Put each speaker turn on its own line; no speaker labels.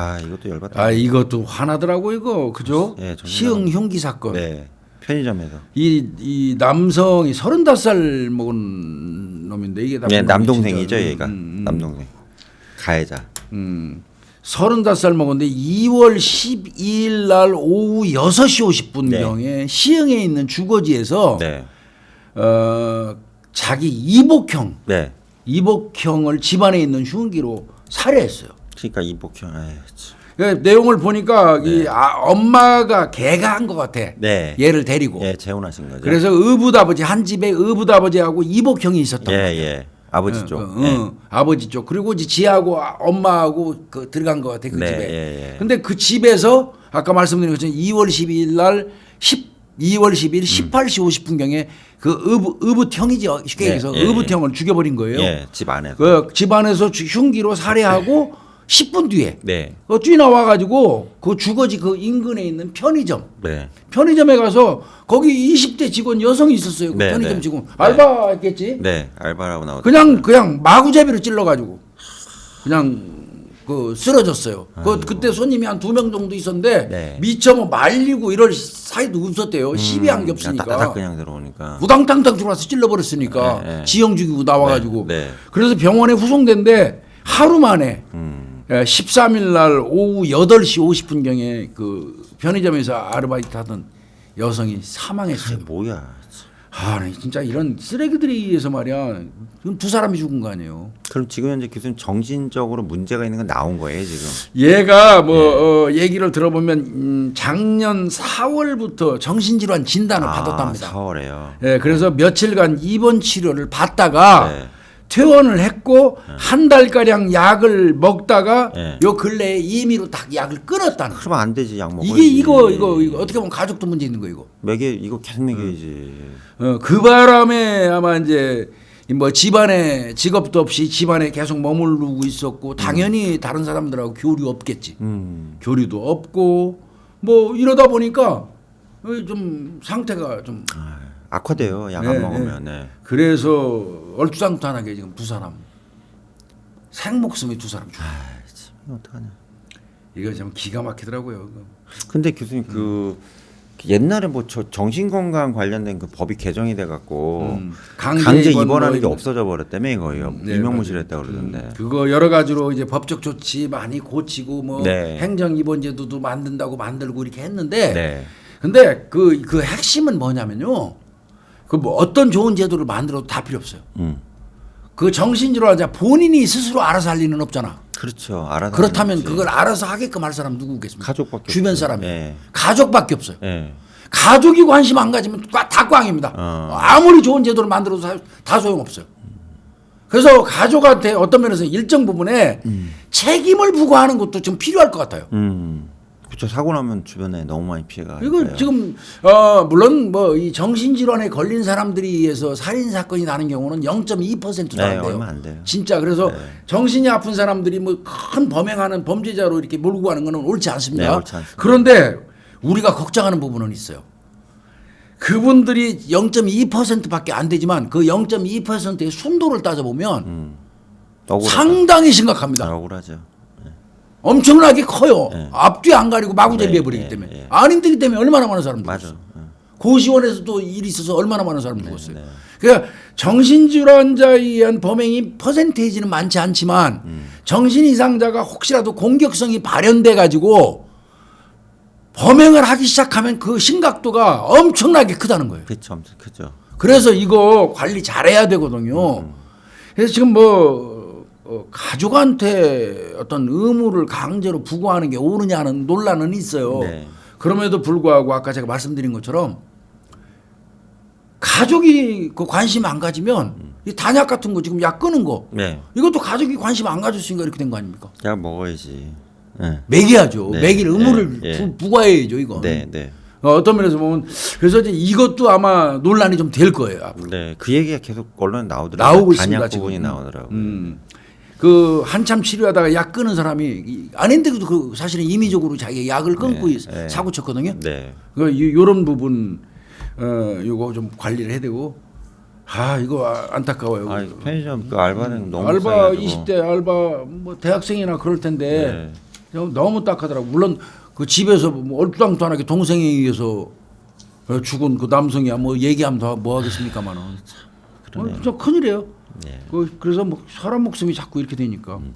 아 이것도 열받다.
아 이것도 화나더라고 이거 그죠?
예, 정말.
시흥 흉기 사건.
네. 편의점에서.
이, 이 남성이 35살 먹은 놈인데 이게
네,
남동생이
남동생이죠
진짜.
얘가.
음, 음,
남동생. 가해자.
음. 35살 먹었는데 2월 12일 날 오후 6시 50분경에 시흥에 있는 주거지에서
네.
어, 자기 이복형
네.
이복형을 집안에 있는 흉기로 살해했어요.
그러니까 이복형. 참.
그 내용을 보니까 이 아, 엄마가 개가 한 것 같아.
네.
얘를 데리고.
예, 재혼하신 거죠.
그래서 의붓아버지 한 집에 의붓아버지하고 이복형이 있었던
예.
예.
아버지
어,
쪽.
어,
예.
어, 아버지 쪽. 그리고 이제 지하고 아- 엄마하고 그 들어간 것 같아 그
네,
집에.
예, 예.
근데 그 집에서 아까 말씀드린 것처럼 2월 12일 날 10, 2월 10일 18시 50분경에 그 의붓, 의붓형이죠 쉽게
네,
얘기해서
예, 예.
의붓형을 죽여버린 거예요.
예, 집 안에서.
그 집안에서 주- 흉기로 살해하고 10분 뒤에
네.
어, 뛰어나와 가지고 그 주거지 그 인근에 있는 편의점
네.
편의점에 가서 거기 20대 직원 여성이 있었어요. 그
네,
편의점
네.
직원
네.
알바했겠지.
네. 알바라고 나오죠.
그냥 그냥 마구잡이로 찔러 가지고 그냥 그 쓰러졌어요. 그 그때 손님이 한 두 명 정도 있었는데
네.
미처 뭐 말리고 이럴 사이도 없었대요. 시비한 게
그냥
없으니까.
따닥 그냥 들어오니까.
우당탕탕 들어와서 찔러버렸으니까
네, 네.
지형 죽이고 나와가지고
네, 네.
그래서 병원에 후송된데 하루 만에
음.
13일 날 오후 8시 50분경에 그 편의점에서 아르바이트 하던 여성이 사망했어요.
뭐야.
아, 나 진짜 이런 쓰레기들에 의해서 말이야. 지금 두 사람이 죽은 거 아니에요.
그럼 지금 현재 교수님 정신적으로 문제가 있는 건 나온 거예요, 지금.
얘가 뭐 어, 얘기를 들어보면 음, 작년 4월부터 정신질환 진단을 받았답니다.
4월에요.
예, 그래서 며칠간 입원 치료를 받다가
네.
퇴원을 했고 한 달가량 약을 먹다가
네.
요 근래에 임의로 딱 약을 끊었다는 거예요.
그러면 안 되지, 약 먹어야지.
이게 이거 이거 이거 어떻게 보면 가족도 문제 있는 거 이거.
먹여 이거 계속 먹여야지.
어, 그 바람에 아마 이제 뭐 집안에 직업도 없이 집안에 계속 머무르고 있었고 당연히 다른 사람들하고 교류 없겠지.
음.
교류도 없고 뭐 이러다 보니까 어, 좀 상태가 좀
아, 악화돼요. 약
네,
안 먹으면. 네.
그래서 얼토당토하게 지금 두 사람 생목숨이 두 사람 죽어.
아, 참, 어떡하냐.
이거 좀 기가 막히더라고요. 이거.
근데 교수님 그 옛날에 뭐 저 정신건강 관련된 그 법이 개정이 돼 갖고
음,
강제,
강제 입원
입원하는
게뭐
없어져 버렸다며 거요.
네,
임명무실
맞아요.
했다 그러던데.
그거 여러 가지로 이제 법적 조치 많이 고치고 뭐
네.
행정 입원 제도도 만든다고 만들고 이렇게 했는데
네.
근데 그 그 핵심은 뭐냐면요. 그 뭐 어떤 좋은 제도를 만들어도 다 필요 없어요.
음.
그 정신질환자 본인이 스스로 알아서 할 리는 없잖아.
그렇죠. 알아서
그렇다면
하는.
그걸 알아서 하게끔 할 사람 누구겠습니까?
가족밖에
주변. 사람이.
예.
가족밖에 없어요.
예.
가족이 관심 안 가지면 다- 다 꽝입니다.
어.
아무리 좋은 제도를 만들어도 다, 다 소용없어요. 그래서 가족한테 어떤 면에서 일정 부분에 책임을 부과하는 것도 좀 필요할 것 같아요.
음. 그렇죠. 사고 나면 주변에 너무 많이 피해가.
이거. 지금 어 물론 뭐 이 정신질환에 걸린 사람들이 의해서 살인 사건이 나는 경우는 0.2%도
네,
안 돼요.
얼마 안 돼요.
진짜 그래서
네.
정신이 아픈 사람들이 뭐 큰 범행하는 범죄자로 이렇게 몰고 가는 거는 옳지 않습니다.
네, 옳지 않습니다.
그런데 우리가 걱정하는 부분은 있어요. 그분들이 0.2%밖에 안 되지만 그 0.2%의 순도를 따져보면
음. 억울하다.
상당히 심각합니다.
아, 억울하죠.
엄청나게 커요.
네.
앞뒤 안 가리고 마구잡이
네,
해버리기
네,
때문에
네.
안 힘들기 때문에 얼마나 많은 사람
맞아.
죽었어요.
예.
고시원에서도 일이 있어서 얼마나 많은 사람 죽었어요.
네.
그러니까 정신질환자에 의한 범행이 퍼센테이지는 많지 않지만
음.
정신 이상자가 혹시라도 공격성이 발현돼 가지고 범행을 하기 시작하면 그 심각도가 엄청나게 크다는 거예요.
그렇죠. 엄청 크죠.
그래서 이거 관리 잘해야 되거든요.
음.
그래서 지금 뭐 어, 가족한테 어떤 의무를 강제로 부과하는 게 옳으냐는 논란은 있어요.
네.
그럼에도 불구하고 아까 제가 말씀드린 것처럼 가족이 그 관심 안 가지면 이 단약 같은 거 지금 약 끊은 거
네.
이것도 가족이 관심 안 가졌으니까 이렇게 된 거 아닙니까?
약 먹어야지. 예.
먹여야죠.
네,
먹일 의무를
네, 네.
부- 부과해야죠 이거.
네, 네.
어, 어떤 면에서 보면 그래서 이제 이것도 아마 논란이 좀 될 거예요. 앞으로.
네, 그 얘기가 계속 언론에 나오더라고요.
나오고
단약
있습니다,
부분이
지금.
나오더라고요.
음. 그 한참 치료하다가 약 끊은 사람이 아닌데도 그 사실은 임의적으로 자기 약을 네, 끊고
네.
사고 쳤거든요.
네.
그 요런 부분 어 요거 좀 관리를 해야 되고 아 이거 아, 안타까워요.
아, 편의점 그 알바는 너무
알바 이십 대 알바 뭐 대학생이나 그럴 텐데
네.
너무 딱하더라고. 물론 그 집에서 뭐 얼뚜당투하게 동생에 의해서 어, 죽은 그 남성이야 뭐 얘기하면 더 뭐 하겠습니까만은. 참 그러네요. 어, 큰일이에요.
예.
그, 래서뭐 사람 목숨이 자꾸 이렇게 되니까. 음.